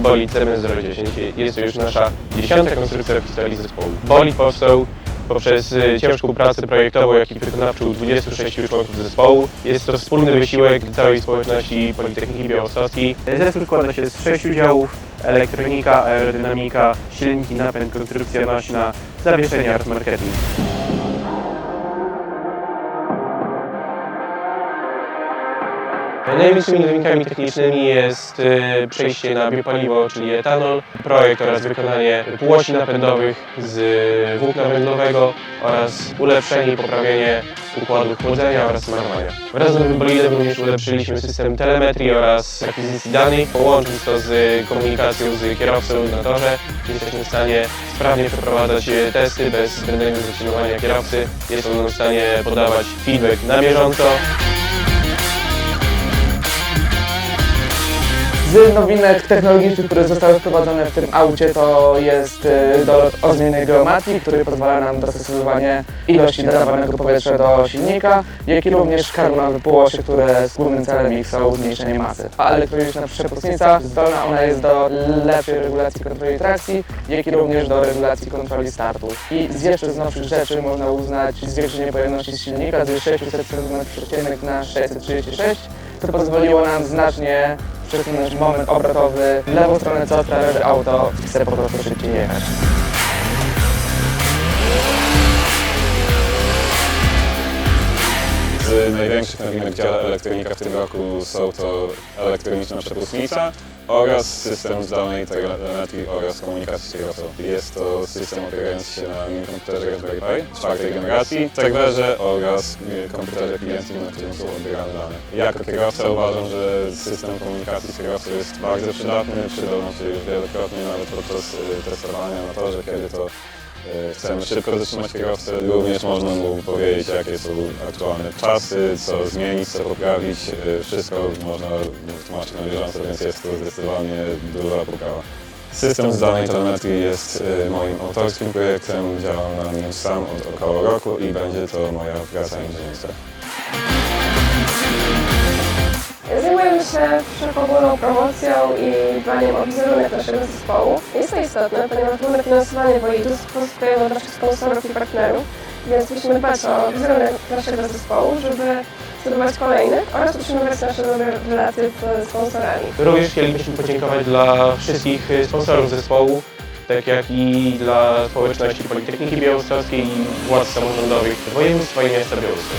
bolid CMS-010. Jest to już nasza dziesiąta konstrukcja w historii zespołu. Bolid powstał poprzez y, ciężką pracę projektową, jak i wykonawczą 26 członków zespołu. Jest to wspólny wysiłek całej społeczności Politechniki Białostockiej. Zespół składa się z sześciu działów, elektronika, aerodynamika, silniki, napęd, konstrukcja nośna, zawieszenia oraz marketing. Największymi nowinkami technicznymi jest y, przejście na biopaliwo, czyli etanol, projekt oraz wykonanie półosi napędowych z włókna węglowego oraz ulepszenie i poprawienie układu chłodzenia oraz smarowania. Wraz z nowym bolidem również ulepszyliśmy system telemetrii oraz akwizycji danych, połączyć to z komunikacją z kierowcą na torze. Jesteśmy w stanie sprawnie przeprowadzać testy bez zbędnego zatrzymywania kierowcy. Jest on w stanie podawać feedback na bieżąco. Z nowinek technologicznych, które zostały wprowadzone w tym aucie, to jest y, dolot o zmiennej geometrii, który pozwala nam dostosowywanie ilości nadawanego powietrza do silnika, jak i również karbonowe półosie, które z głównym celem ich są zmniejszenie masy. A elektroniczna przepustnica zdolna ona jest do lepszej regulacji kontroli trakcji, jak i również do regulacji kontroli startu. I z jeszcze z nowszych rzeczy można uznać zwiększenie pojemności silnika z 600 cm3 na 636 to pozwoliło nam znacznie przesunąć moment obrotowy w lewą stronę, co sprawia, że auto chce po prostu szybciej jechać. Z największych nowinek w dziale elektronika w tym roku są to elektroniczna przepustnica oraz system zdalnej telemetrii oraz komunikacji z kierowcą. Jest to system opierający się na minikomputerze Raspberry Pi czwartej generacji, serwerze oraz y, komputerze klienckim, na którym są odbierane dane. Jako kierowca uważam, że system komunikacji z kierowcą jest bardzo przydatny, przydał nam się już wielokrotnie nawet podczas y, testowania na torze, kiedy to Chcemy szybko zatrzymać kierowcę, również można mu powiedzieć jakie są aktualne czasy, co zmienić, co poprawić. E, Wszystko można tłumaczyć na bieżąco, więc jest to zdecydowanie duża poprawa. System zdalnej telemetrii jest e, moim autorskim projektem, działam na nim sam od około roku i będzie to moja praca inżynierska. Się wszechogólną promocją i dbaniem o wizerunek naszego zespołu. Jest to istotne, ponieważ mamy finansowanie Wojidus, pozyskujemy od naszych sponsorów i partnerów, więc musimy dbać o wizerunek naszego zespołu, żeby zdobywać kolejnych oraz utrzymywać nasze dobre relacje z sponsorami. Również chcielibyśmy podziękować dla wszystkich sponsorów zespołu, tak jak i dla społeczności Politechniki Białostockiej i władz samorządowych województwa i miasta Białystok.